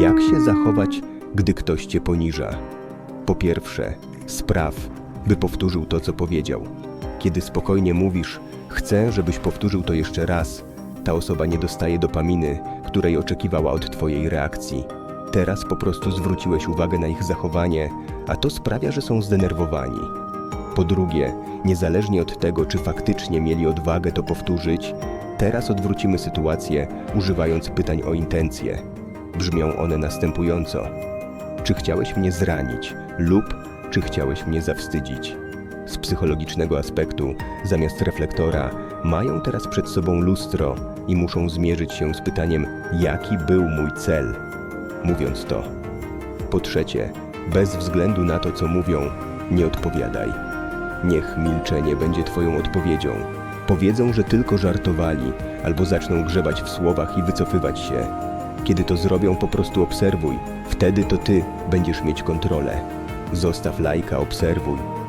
Jak się zachować, gdy ktoś cię poniża? Po pierwsze, spraw, by powtórzył to, co powiedział. Kiedy spokojnie mówisz, chcę, żebyś powtórzył to jeszcze raz, ta osoba nie dostaje dopaminy, której oczekiwała od twojej reakcji. Teraz po prostu zwróciłeś uwagę na ich zachowanie, a to sprawia, że są zdenerwowani. Po drugie, niezależnie od tego, czy faktycznie mieli odwagę to powtórzyć, teraz odwrócimy sytuację, używając pytań o intencje. Brzmią one następująco: Czy chciałeś mnie zranić, lub czy chciałeś mnie zawstydzić? Z psychologicznego aspektu, zamiast reflektora, mają teraz przed sobą lustro i muszą zmierzyć się z pytaniem, jaki był mój cel. Mówiąc to, po trzecie, bez względu na to, co mówią, nie odpowiadaj. Niech milczenie będzie Twoją odpowiedzią. Powiedzą, że tylko żartowali, albo zaczną grzebać w słowach i wycofywać się. Kiedy to zrobią, po prostu obserwuj. Wtedy to Ty będziesz mieć kontrolę. Zostaw lajka, obserwuj.